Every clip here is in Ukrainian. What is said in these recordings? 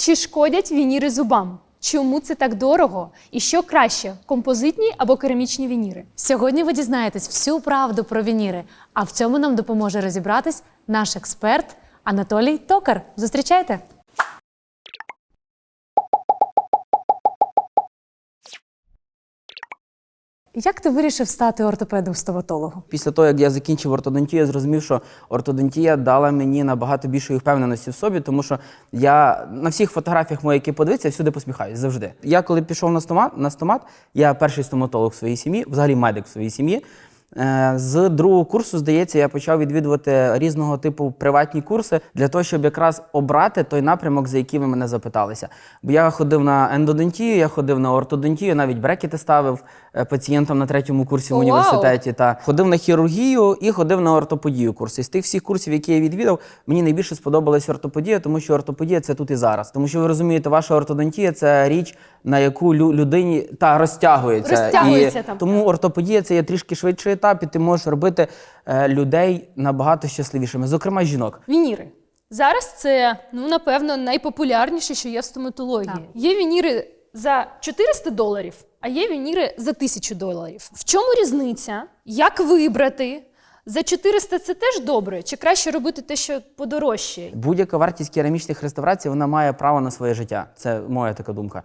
Чи шкодять вініри зубам? Чому це так дорого? І що краще композитні або керамічні вініри? Сьогодні ви дізнаєтесь всю правду про вініри, а в цьому нам допоможе розібратись наш експерт Анатолій Токар. Зустрічайте! Як ти вирішив стати ортопедом-стоматологом? Після того, як я закінчив ортодонтію, я зрозумів, що ортодонтія дала мені набагато більшої впевненості в собі, тому що я на всіх фотографіях моїх, які подивиться, я всюди посміхаюсь завжди. Я коли пішов на стомат, на стомат, я перший стоматолог в своїй сім'ї, взагалі медик в своїй сім'ї. Е, З другого курсу, здається, я почав відвідувати різного типу приватні курси для того, щоб якраз обрати той напрямок, за який ви мене запиталися. Бо я ходив на ендодонтію, я ходив на ортодонтію, навіть брекети ставив е, пацієнтам на третьому курсі в університеті. Та ходив на хірургію і ходив на ортоподію курси. З тих всіх курсів, які я відвідав, мені найбільше сподобалась ортоподія, тому що ортоподія це тут і зараз. Тому що ви розумієте, ваша ортодонтія це річ, на яку лю- людині та розтягується. Розтягується і там. Тому ортоподія це є трішки швидший етап, і ти можеш робити е, людей набагато щасливішими, зокрема жінок. Вініри. Зараз це, ну, напевно, найпопулярніше, що є в стоматології. Так. Є вініри за 400 доларів, а є вініри за 1000 доларів. В чому різниця? Як вибрати? За 400 це теж добре, чи краще робити те, що подорожче? Будь-яка вартість керамічних реставрацій вона має право на своє життя. Це моя така думка.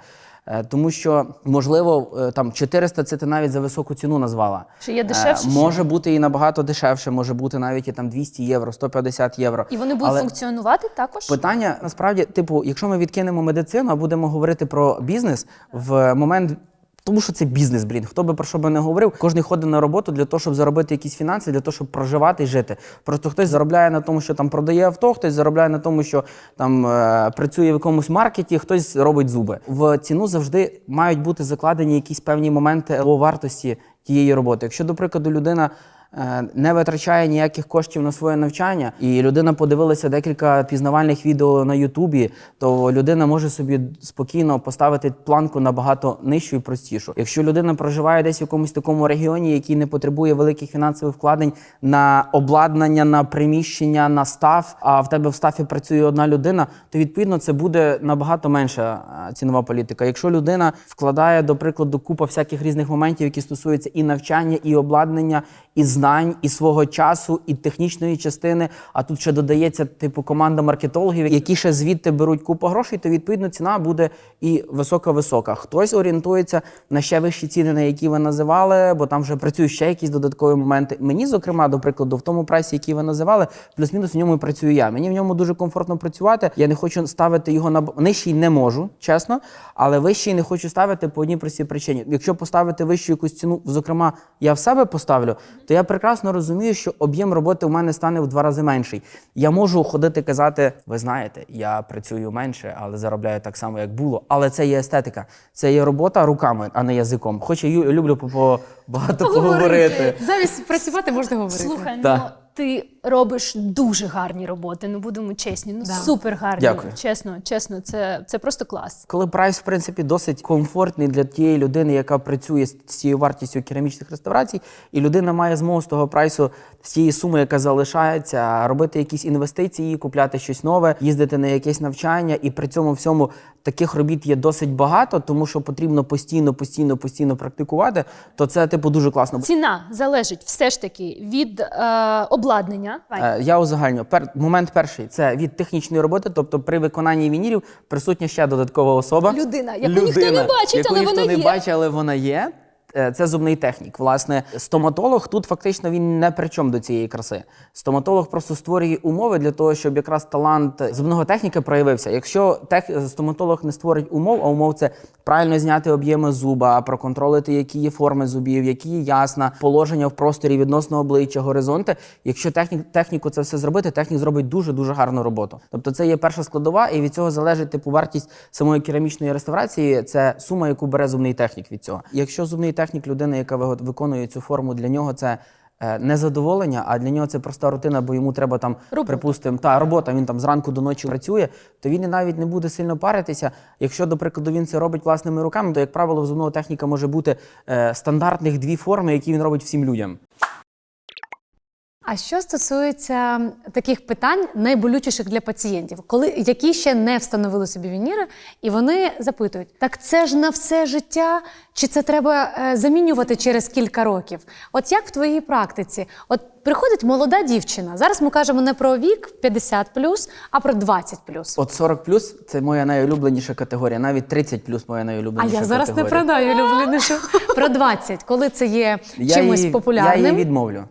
Е, Тому що, можливо, е, там 400 це ти навіть за високу ціну назвала. Чи є дешевше. Може бути і набагато дешевше, може бути навіть і там 200 євро, 150 євро. І вони будуть Але функціонувати також? Питання насправді, типу, якщо ми відкинемо медицину, а будемо говорити про бізнес в момент. Тому що це бізнес, блін. Хто би про що би не говорив, кожен ходить на роботу для того, щоб заробити якісь фінанси, для того, щоб проживати і жити. Просто хтось заробляє на тому, що там продає авто, хтось заробляє на тому, що там е, працює в якомусь маркеті, хтось робить зуби. В ціну завжди мають бути закладені якісь певні моменти або вартості тієї роботи. Якщо, до прикладу, людина не витрачає ніяких коштів на своє навчання, і людина подивилася декілька пізнавальних відео на Ютубі, то людина може собі спокійно поставити планку набагато нижчу і простішу. Якщо людина проживає десь в якомусь такому регіоні, який не потребує великих фінансових вкладень на обладнання, на приміщення, на стаф, а в тебе в стафі працює одна людина, то відповідно це буде набагато менша е, цінова політика. Якщо людина вкладає, до прикладу, купа всяких різних моментів, які стосуються і навчання, і обладнання, і знань, і свого часу, і технічної частини. А тут ще додається типу команда маркетологів, які ще звідти беруть купу грошей, то відповідно ціна буде і висока-висока. Хтось орієнтується на ще вищі ціни, на які ви називали, бо там вже працюють ще якісь додаткові моменти. Мені, зокрема, до прикладу, в тому прайсі, який ви називали, плюс-мінус в ньому і працюю я. Мені в ньому дуже комфортно працювати. Я не хочу ставити його на нижчий не можу, чесно, але вищий не хочу ставити по одній простій причині. Якщо поставити вищу якусь ціну, зокрема, я в себе поставлю, то я прекрасно розумію, що об'єм роботи у мене стане в два рази менший. Я можу ходити казати, ви знаєте, я працюю менше, але заробляю так само, як було. Але це є естетика, це є робота руками, а не язиком. Хоч я ю- люблю по- по багато поговорити. Замість працювати можна говорити. Слухай, ну ти робиш дуже гарні роботи. Ну будемо чесні. Ну Да. супер гарні. Дякую. Чесно, чесно, це, це просто клас. Коли прайс, в принципі, досить комфортний для тієї людини, яка працює з цією вартістю керамічних реставрацій, і людина має змогу з того прайсу, з тієї суми, яка залишається, робити якісь інвестиції, купляти щось нове, їздити на якесь навчання, і при цьому всьому таких робіт є досить багато, тому що потрібно постійно, постійно, постійно практикувати. То це типу дуже класно. Ціна залежить все ж таки від е, обладнання. Е, Я узагальню. Пер, момент перший це від технічної роботи, тобто при виконанні вінірів присутня ще додаткова особа. Людина, яку ніхто не бачить, яку але ніхто вона не є. бачить, але вона є. Е, Це зубний технік. Власне, стоматолог тут фактично він не при чому до цієї краси. Стоматолог просто створює умови для того, щоб якраз талант зубного техніка проявився. Якщо тех... стоматолог не створить умов, а умов це правильно зняти об'єми зуба, проконтролити, які є форми зубів, які є ясна, положення в просторі відносно обличчя, горизонти. Якщо технік, техніку це все зробити, технік зробить дуже дуже гарну роботу. Тобто це є перша складова, і від цього залежить типу вартість самої керамічної реставрації. Це сума, яку бере зубний технік від цього. Якщо зубний технік, людина, яка виконує цю форму, для нього це. е, Не задоволення, а для нього це проста рутина, бо йому треба там, Робота. припустимо, та робота. Він там зранку до ночі працює, то він і навіть не буде сильно паритися. Якщо, до прикладу, він це робить власними руками, то як правило, зубного техніка може бути е, стандартних дві форми, які він робить всім людям. А що стосується таких питань найболючіших для пацієнтів, коли які ще не встановили собі вініри, і вони запитують: так це ж на все життя, чи це треба е, замінювати через кілька років? От як в твоїй практиці? От приходить молода дівчина. Зараз ми кажемо не про вік 50 а про 20 От 40 це моя найулюбленіша категорія, навіть 30 моя А я зараз не категорія. продаю улюбленішу. Про 20, коли це є Я чимось її, популярним. Я її відмовлю.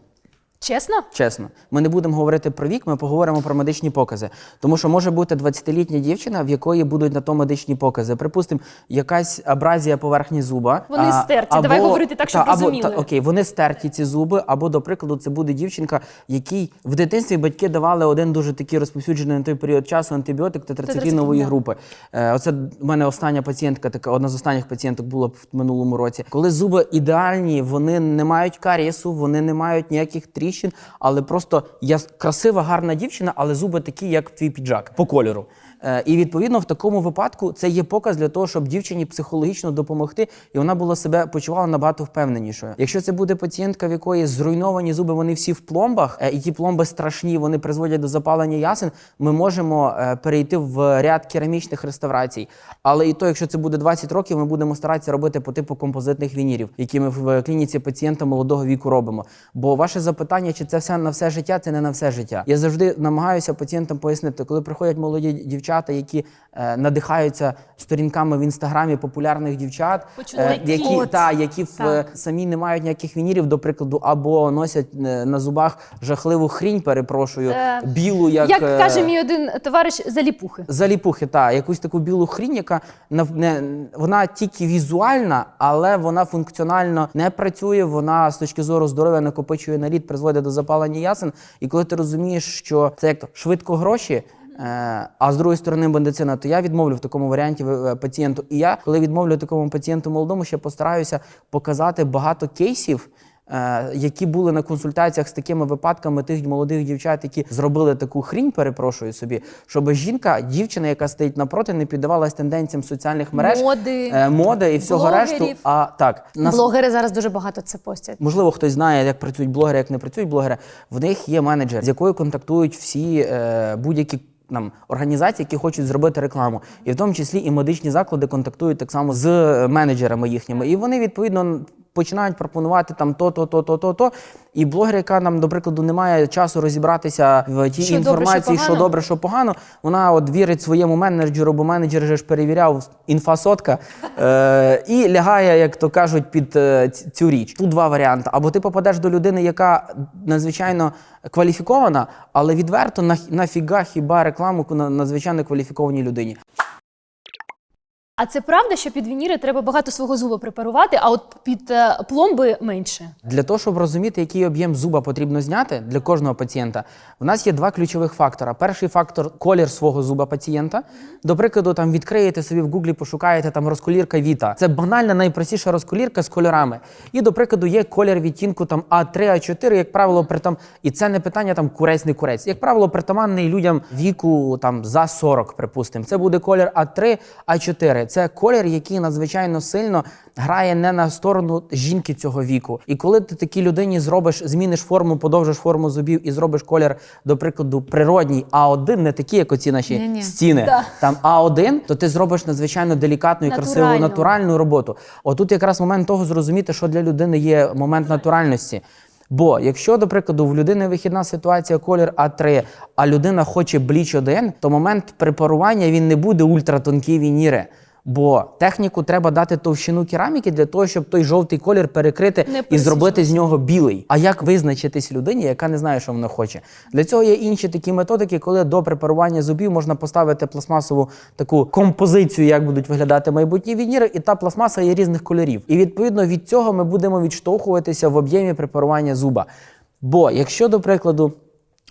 Чесно? Чесно, ми не будемо говорити про вік, ми поговоримо про медичні покази. Тому що може бути 20-літня дівчина, в якої будуть на то медичні покази. Припустимо, якась абразія поверхні зуба. Вони стерті. Давай говорити так, щоб та, або, розуміли. та, окей, вони стерті ці зуби, або, до прикладу, це буде дівчинка, якій в дитинстві батьки давали один дуже такий розповсюджений на той період часу антибіотик тетрациклінової да. групи. Е, оце в мене остання пацієнтка, така одна з останніх пацієнток була в минулому році. Коли зуби ідеальні, вони не мають карієсу, вони не мають ніяких тріщин, але просто я красива, гарна дівчина, але зуби такі, як твій піджак по кольору. Е, І відповідно в такому випадку це є показ для того, щоб дівчині психологічно допомогти, і вона була себе почувала набагато впевненішою. Якщо це буде пацієнтка, в якої зруйновані зуби, вони всі в пломбах, е, і ті пломби страшні, вони призводять до запалення ясен. Ми можемо е, перейти в ряд керамічних реставрацій. Але і то, якщо це буде 20 років, ми будемо старатися робити по типу композитних вінірів, які ми в клініці пацієнта молодого віку робимо. Бо ваше запитання, чи це все на все життя, це не на все життя. Я завжди намагаюся пацієнтам пояснити, коли приходять молоді дівчата, які е, надихаються сторінками в інстаграмі популярних дівчат, чоловіків. які, От. та, які в, Так. самі не мають ніяких вінірів, до прикладу, або носять е, на зубах жахливу хрінь, перепрошую, Е, білу, як, Як е, каже мій один товариш, заліпухи. Заліпухи, та якусь таку білу хрінь, яка нав- не, вона тільки візуальна, але вона функціонально не працює. Вона з точки зору здоров'я накопичує наліт, призводить до запалення ясен. І коли ти розумієш, що це як то швидко гроші. Е, А з другої сторони медицина, то я відмовлю в такому варіанті е, пацієнту. І я, коли відмовлю такому пацієнту молодому, ще постараюся показати багато кейсів, е, які були на консультаціях з такими випадками тих молодих дівчат, які зробили таку хрінь, перепрошую собі, щоб жінка, дівчина, яка стоїть напроти, не піддавалась тенденціям соціальних мереж, Моди, моди і всього блогерів. решту. А так нас Блогери зараз дуже багато це постять. Можливо, хтось знає, як працюють блогери, як не працюють блогери. В них є менеджер, з якою контактують всі е, будь-які. Нам організації, які хочуть зробити рекламу, і в тому числі і медичні заклади контактують так само з е, менеджерами їхніми. І вони відповідно починають пропонувати там то, то, то, то, то, то. І блогер, яка нам, до прикладу, не має часу розібратися в тій Що добре, інформації, що що добре, що погано. Вона от вірить своєму менеджеру, бо менеджер же ж перевіряв інфасотка е, і лягає, як то кажуть, під е, цю річ. Тут два варіанти: або ти попадеш до людини, яка надзвичайно кваліфікована, але відверто на, нафіга хіба рекламу на надзвичайно кваліфікованій людині. А це правда, що під вініри треба багато свого зуба препарувати, а от під е, пломби менше. Для того, щоб розуміти, який об'єм зуба потрібно зняти для кожного пацієнта, в нас є два ключових фактора. Перший фактор колір свого зуба пацієнта. До прикладу, там відкриєте собі в гуглі, пошукаєте там розколірка Віта. Це банальна найпростіша розколірка з кольорами. І до прикладу, є колір відтінку там А3, А4, як правило, при там, і це не питання там курець, не курець. Як правило, притаманний людям віку там за 40, припустимо. Це буде колір А3, А4. Це колір, який надзвичайно сильно грає не на сторону жінки цього віку. І коли ти такій людині зробиш, зміниш форму, подовжиш форму зубів і зробиш колір, до прикладу, природній А1, не такий, як оці наші Ні-ні. стіни, Да. там А1, то ти зробиш надзвичайно делікатну і красиву Натуральну. натуральну роботу. Отут якраз момент того зрозуміти, що для людини є момент натуральності. Бо якщо, до прикладу, в людини вихідна ситуація колір А3, а людина хоче бліч 1, то момент препарування він не буде ультратонкі вініри. Бо техніку треба дати товщину кераміки для того, щоб той жовтий колір перекрити Не і зробити з нього білий. А як визначитись людині, яка не знає, що вона хоче? Для цього є інші такі методики, коли до препарування зубів можна поставити пластмасову таку композицію, як будуть виглядати майбутні вініри, і та пластмаса є різних кольорів. І відповідно від цього ми будемо відштовхуватися в об'ємі препарування зуба. Бо якщо, до прикладу,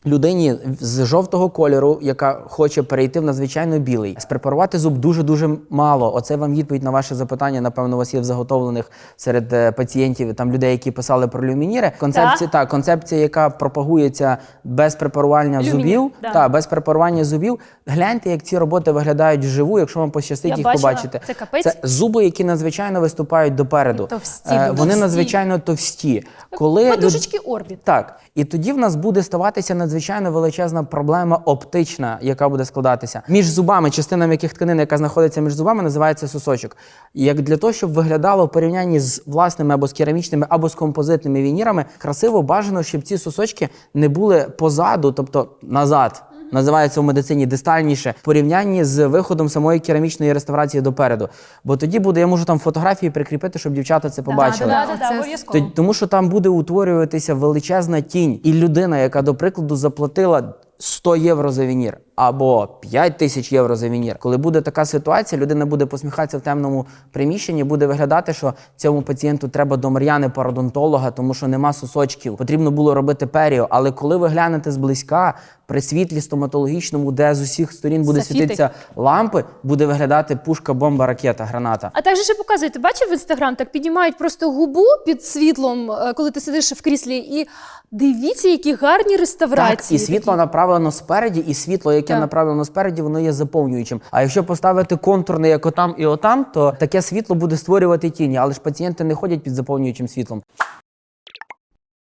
Людині з жовтого кольору, яка хоче перейти в надзвичайно білий, спрепарувати зуб дуже дуже мало. Оце вам відповідь на ваше запитання. Напевно, у вас є в заготовлених серед е, пацієнтів там людей, які писали про люмініри. Концепція та концепція, яка пропагується без препарування Люмінір, зубів. да. Та без препарування зубів. Гляньте, як ці роботи виглядають вживу, якщо вам пощастить Я їх бачила. побачити. Це капець. Це зуби, які надзвичайно виступають допереду. Товсті, Е, Вони товсті. надзвичайно товсті. Коли Подушечки орбіт. так, і тоді в нас буде ставатися надзвичайно величезна проблема оптична, яка буде складатися між зубами, частина м'яких тканин, яка знаходиться між зубами, називається сосочок. Як для того, щоб виглядало в порівнянні з власними або з керамічними, або з композитними вінірами, красиво бажано, щоб ці сосочки не були позаду, тобто назад. Називається в медицині дистальніше в порівнянні з виходом самої керамічної реставрації допереду. Бо тоді буде, я можу там фотографії прикріпити, щоб дівчата це побачили. Да, да, да, обов'язково. Т- Тому що там буде утворюватися величезна тінь, і людина, яка, до прикладу, заплатила 100 євро за вінір або 5 тисяч євро за вінір. Коли буде така ситуація, людина буде посміхатися в темному приміщенні, буде виглядати, що цьому пацієнту треба до Мар'яни пародонтолога, тому що нема сосочків. Потрібно було робити періо. Але коли ви глянете зблизька, при світлі стоматологічному, де з усіх сторін буде Софітик. світитися лампи, буде виглядати пушка, бомба, ракета, граната. А також ще показують, ти бачив в інстаграм, так піднімають просто губу під світлом, е, коли ти сидиш в кріслі, і дивіться, які гарні реставрації. Так, і світло направлено спереді, і світло, яке Так. направлено спереді, воно є заповнюючим. А якщо поставити контурне як отам і отам, то таке світло буде створювати тіні, але ж пацієнти не ходять під заповнюючим світлом.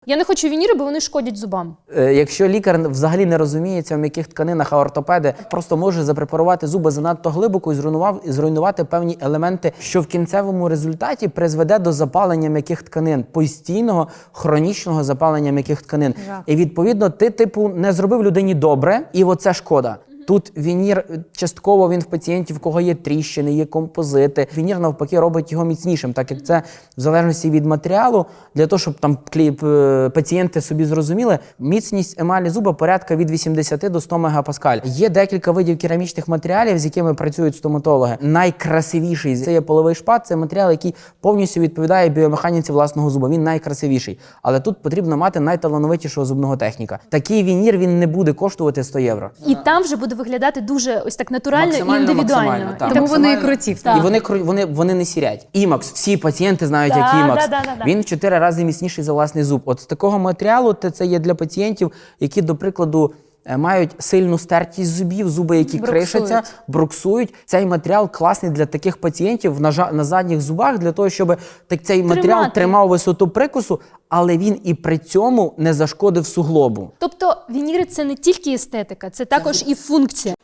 Я не хочу вініри, бо вони шкодять зубам. Е, Якщо лікар взагалі не розуміється в м'яких тканинах, а ортопеди просто може запрепарувати зуби занадто глибоко і зруйнував і зруйнувати певні елементи, що в кінцевому результаті призведе до запалення м'яких тканин, постійного хронічного запалення м'яких тканин. Жах. І відповідно, ти, типу, не зробив людині добре, і оце шкода. Тут вінір е, частково він в пацієнтів, в кого є тріщини, є композити. Вінір навпаки робить його міцнішим, так як це в залежності від матеріалу, для того, щоб там кліп е, пацієнти собі зрозуміли, міцність емалі зуба порядка від 80 до 100 мегапаскаль. Є декілька видів керамічних матеріалів, з якими працюють стоматологи. Найкрасивіший це є половий шпат, це матеріал, який повністю відповідає біомеханіці власного зуба. Він найкрасивіший. Але тут потрібно мати найталановитішого зубного техніка. Такий вінір він не буде коштувати 100 євро. І там вже буде виглядати дуже ось так натурально і індивідуально. максимально, І так. так Тому вони і круті. Так. І вони вони, вони не сірять. Імакс, всі пацієнти знають, як імакс. да, да, да. Він в чотири рази міцніший за власний зуб. От з такого матеріалу те це є для пацієнтів, які, до прикладу, мають сильну стертість зубів, зуби, які Бруксують. кришаться, бруксують. Цей матеріал класний для таких пацієнтів на, на задніх зубах, для того, щоб так цей матеріал тримав висоту прикусу, але він і при цьому не зашкодив суглобу. Тобто вініри це не тільки естетика, це також і функція.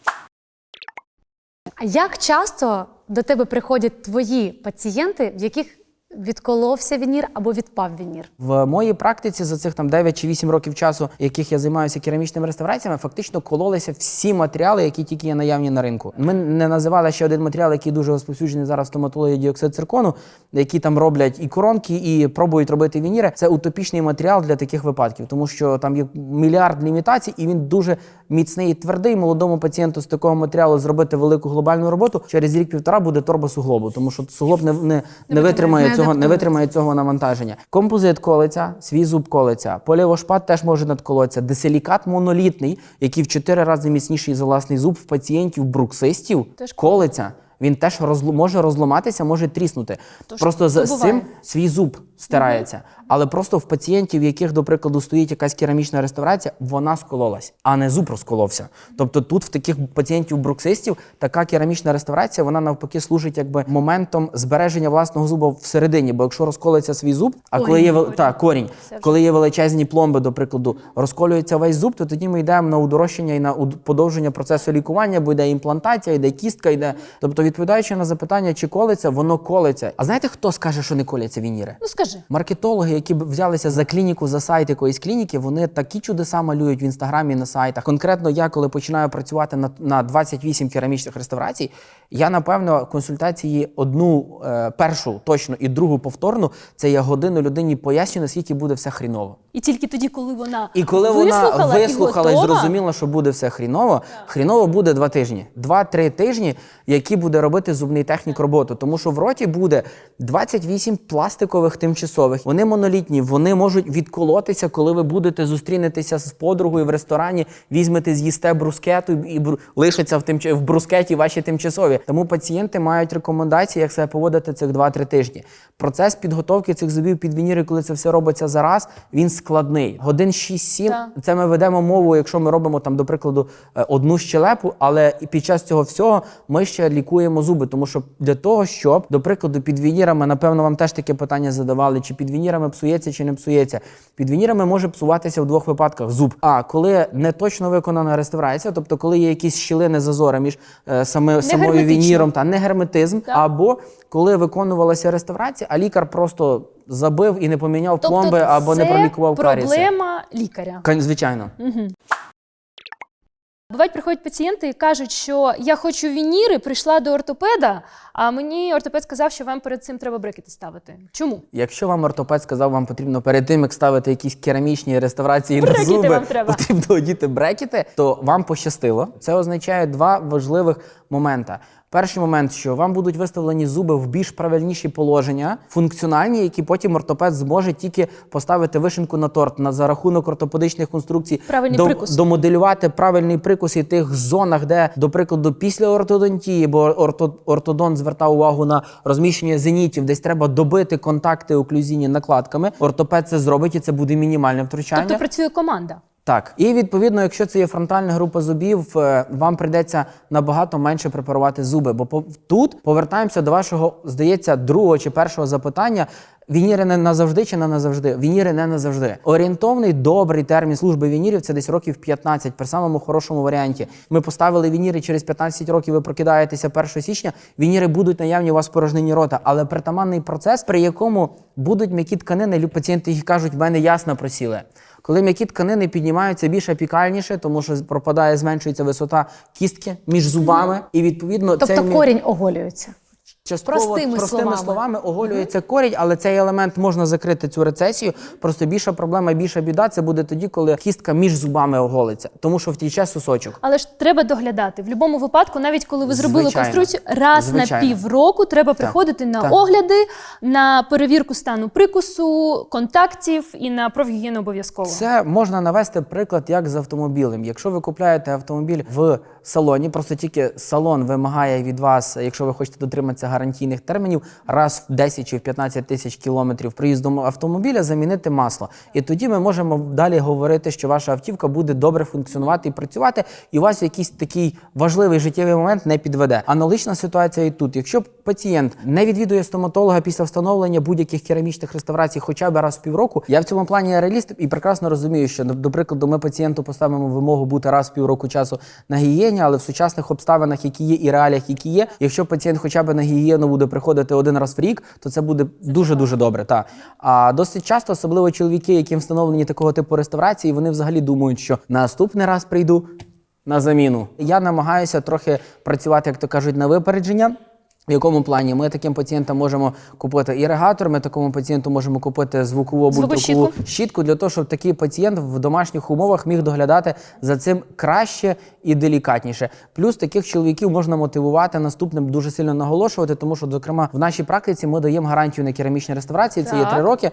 А як часто до тебе приходять твої пацієнти, в яких відколовся вінір або відпав вінір? В моїй практиці за цих там 9 чи 8 років часу, яких я займаюся керамічними реставраціями, фактично кололися всі матеріали, які тільки є наявні на ринку. Ми не називали ще один матеріал, який дуже розповсюджений зараз в стоматології діоксид циркону, які там роблять і коронки, і пробують робити вініри. Це утопічний матеріал для таких випадків, тому що там є мільярд лімітацій, і він дуже міцний і твердий. Молодому пацієнту з такого матеріалу зробити велику глобальну роботу через рік-півтора буде торбосуглобу, тому що суглоб не, не, не витримає цього, не витримає цього навантаження. Композит колиться, свій зуб колиться, полівошпат теж може надколотися. Десилікат монолітний, який в чотири рази міцніший за власний зуб в пацієнтів бруксистів, Теж колиться. Він теж розло- може розламатися, може тріснути. Тож просто з, буває. цим свій зуб стирається. Але просто в пацієнтів, в яких, до прикладу, стоїть якась керамічна реставрація, вона скололась, а не зуб розколовся. Тобто тут в таких пацієнтів бруксистів така керамічна реставрація, вона навпаки служить якби моментом збереження власного зуба всередині. Бо якщо розколиться свій зуб, а коли є вел- та, корінь, коли є величезні пломби, до прикладу, розколюється весь зуб, то тоді ми йдемо на удорожчання і на подовження процесу лікування, бо йде імплантація, йде кістка, йде. Тобто, відповідаючи на запитання, чи колиться, воно колиться. А знаєте, хто скаже, що не коляться вініри? Ну скажи. Маркетологи, які б взялися за клініку, за сайт якоїсь клініки, вони такі чудеса малюють в інстаграмі на сайтах. Конкретно я, коли починаю працювати на, на 28 керамічних реставрацій, Я напевно консультації одну е, першу точно і другу повторну. Це я годину людині пояснюю, наскільки буде все хріново. І тільки тоді, коли вона І коли вислухала, вона вислухала і, і, зрозуміла, що буде все хріново, хріново буде два тижні. Два-три тижні, які буде робити зубний технік роботу. Тому що в роті буде 28 пластикових тимчасових. Вони монолітні, вони можуть відколотися, коли ви будете зустрінетеся з подругою в ресторані, візьмете, з'їсте брускету і лишаться в тимч... в брускеті ваші тимчасові. Тому пацієнти мають рекомендації, як себе поводити цих 2-3 тижні. Процес підготовки цих зубів під вініри, коли це все робиться зараз, він складний. Годин 6-7 це ми ведемо мову, якщо ми робимо там, до прикладу, е, одну щелепу, але під час цього всього ми ще лікуємо зуби. Тому що для того, щоб, до прикладу, під вінірами, напевно, вам теж таке питання задавали, чи під вінірами псується, чи не псується. Під вінірами може псуватися в двох випадках зуб. А коли не точно виконана реставрація, тобто коли є якісь щілини зазори між е, саме, самою вініром та не герметизм, або коли виконувалася реставрація, а лікар просто забив і не поміняв пломби або не Тобто пролікував каріси. проблема лікаря. Звичайно. Бувають, приходять пацієнти і кажуть, що я хочу вініри, прийшла до ортопеда, а мені ортопед сказав, що вам перед цим треба брекети ставити. Чому? Якщо вам ортопед сказав, вам потрібно перед тим, як ставити якісь керамічні реставрації Брекети на зуби, вам треба. потрібно одіти брекети, то вам пощастило. Це означає два важливих момента. Перший момент, що вам будуть виставлені зуби в більш правильніші положення, функціональні, які потім ортопед зможе тільки поставити вишенку на торт на за рахунок ортопедичних конструкцій, Правильний до- прикус. домоделювати правильний прикус і тих зонах, де, до прикладу, після ортодонтії, бо орто, ортодонт звертав увагу на розміщення зенітів, десь треба добити контакти оклюзійні накладками. Ортопед це зробить і це буде мінімальне втручання. Тобто працює команда. Так, і відповідно, якщо це є фронтальна група зубів, е, вам прийдеться набагато менше препарувати зуби. Бо тут повертаємося до вашого, здається, другого чи першого запитання. Вініри не назавжди чи не назавжди? Вініри не назавжди. Орієнтовний добрий термін служби вінірів це десь років 15, при самому хорошому варіанті. Ми поставили вініри через 15 років. Ви прокидаєтеся 1 січня. Вініри будуть наявні у вас в порожнині рота, але притаманний процес, при якому будуть м'які тканини, пацієнти їх кажуть, в мене ясно просіли. Коли м'які тканини піднімаються більш апікальніше, тому що пропадає, зменшується висота кістки між зубами, і відповідно Тобто мі- корінь оголюється. Частково простими простими словами. словами оголюється корінь, але цей елемент можна закрити цю рецесію. Просто більша проблема, більша біда це буде тоді, коли кістка між зубами оголиться, тому що втіче сосочок. Але ж треба доглядати. В будь-якому випадку, навіть коли ви зробили Звичайно. конструкцію, раз Звичайно. на півроку треба приходити на Так. огляди, на перевірку стану прикусу, контактів і на профгігієну обов'язково. Це можна навести приклад як з автомобілем. Якщо ви купляєте автомобіль в салоні, просто тільки салон вимагає від вас, якщо ви хочете дотриматися гарантійних термінів, раз в 10 чи в 15 тисяч кілометрів приїзду автомобіля замінити масло. І тоді ми можемо далі говорити, що ваша автівка буде добре функціонувати і працювати, і у вас якийсь такий важливий життєвий момент не підведе. Аналогічна ситуація і тут. Якщо пацієнт не відвідує стоматолога після встановлення будь-яких керамічних реставрацій, хоча б раз в півроку, я в цьому плані реаліст і прекрасно розумію, що до- прикладу, ми пацієнту поставимо вимогу бути раз в півроку часу на гігієні, але в сучасних обставинах, які є, і реаліях, які є, якщо пацієнт хоча б на гігієну буде приходити один раз в рік, то це буде дуже дуже добре. Та а досить часто, особливо чоловіки, яким встановлені такого типу реставрації, вони взагалі думають, що наступний раз прийду на заміну. Я намагаюся трохи працювати, як то кажуть, на випередження. В якому плані ми таким пацієнтам можемо купити іригатор, ми такому пацієнту можемо купити звукову або щітку для того, щоб такий пацієнт в домашніх умовах міг доглядати за цим краще і делікатніше. Плюс таких чоловіків можна мотивувати наступним дуже сильно наголошувати, тому що, зокрема, в нашій практиці ми даємо гарантію на керамічні реставрації. Це є три роки.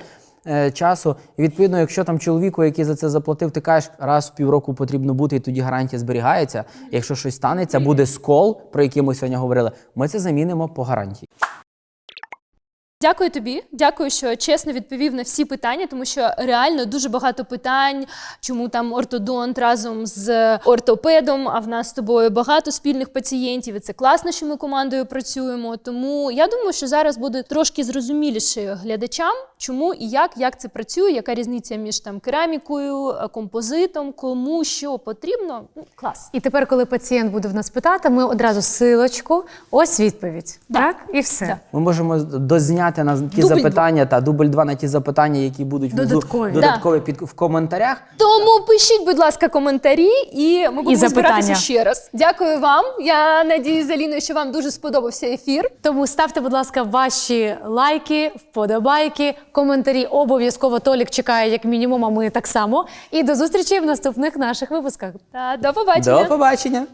Е, Часу і відповідно, якщо там чоловіку, який за це заплатив, ти кажеш, раз в півроку потрібно бути, і тоді гарантія зберігається. Якщо щось станеться, буде скол, про який ми сьогодні говорили. Ми це замінимо по гарантії. Дякую тобі. Дякую, що чесно відповів на всі питання, тому що реально дуже багато питань, чому там ортодонт разом з ортопедом. А в нас з тобою багато спільних пацієнтів. І це класно, що ми командою працюємо. Тому я думаю, що зараз буде трошки зрозуміліше глядачам, чому і як, як це працює, яка різниця між там керамікою, композитом, кому що потрібно. Ну, клас. І тепер, коли пацієнт буде в нас питати, ми одразу силочку, ось відповідь. Так? І все. Да. Ми можемо дозняти відповідати на ті Дубль запитання та дубль два на ті запитання, які будуть внизу Додаткові. додаткові під в коментарях. Тому пишіть, будь ласка, коментарі, і ми будемо запитання. збиратися ще раз. Дякую вам. Я надію, Заліною, що вам дуже сподобався ефір. Тому ставте, будь ласка, ваші лайки, вподобайки, коментарі. Обов'язково Толік чекає як мінімум, а ми так само. І до зустрічі в наступних наших випусках. Та до побачення. До побачення!